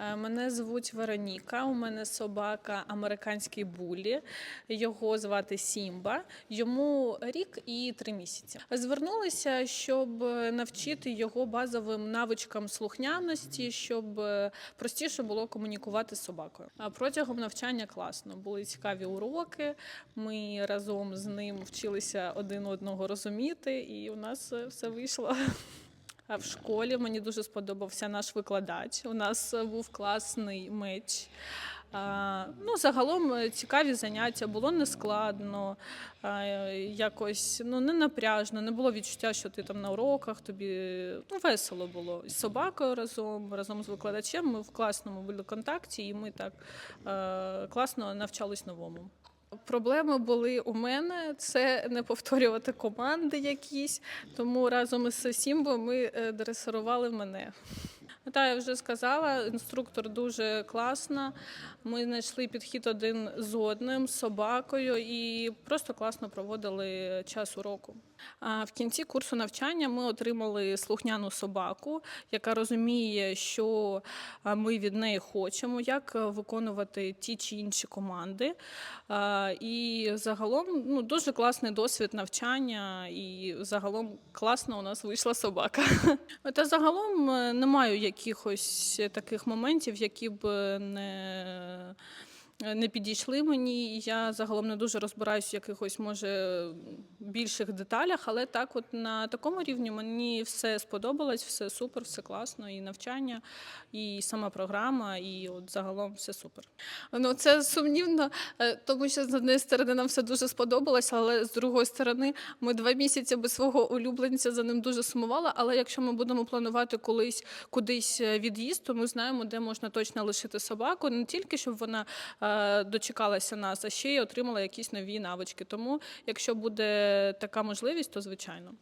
Е, Мене звуть Вероніка. У мене собака американський булі. Його звати Сімба. Йому рік і три місяці. Звернулися, щоб навчити його базовим навичкам слухняності, щоб е, простіше було комунікувати з собакою. А протягом навчання класно були цікаві уроки. Ми разом з ним вчилися один одного розуміти, і у нас е, все вийшло. В школі мені дуже сподобався наш викладач. У нас е, був класний меч. Ну, загалом е, цікаві заняття, було нескладно, якось ну, не напряжно, не було відчуття, що ти там на уроках, тобі ну, весело було. З собакою разом, разом з викладачем. Ми в класному були контакті, і ми так е, класно навчались новому. Проблеми були у мене це не повторювати команди якісь, тому разом із Сімбо ми е, дресирували мене. Та я вже сказала, інструктор дуже класна. Ми знайшли підхід один з одним, з собакою, і просто класно проводили час уроку. В кінці курсу навчання ми отримали слухняну собаку, яка розуміє, що ми від неї хочемо, як виконувати ті чи інші команди. І загалом ну, дуже класний досвід навчання, і загалом класно у нас вийшла собака. Та загалом е, не маю якихось таких моментів, які б не. Не підійшли мені, я загалом не дуже розбираюсь в якихось, може, більших деталях, але так, от на такому рівні мені все сподобалось, все супер, все класно, і навчання, і сама програма, і от загалом все супер. Ну це сумнівно, е, тому що з однієї сторони нам все дуже сподобалось, але з другої сторони ми два місяці без свого улюбленця за ним дуже сумували. Але якщо ми будемо планувати колись кудись е, від'їзд, то ми знаємо, де можна точно лишити собаку, не тільки щоб вона е, дочекалася нас, а ще й отримала якісь нові навички. Тому, якщо буде така можливість, то звичайно.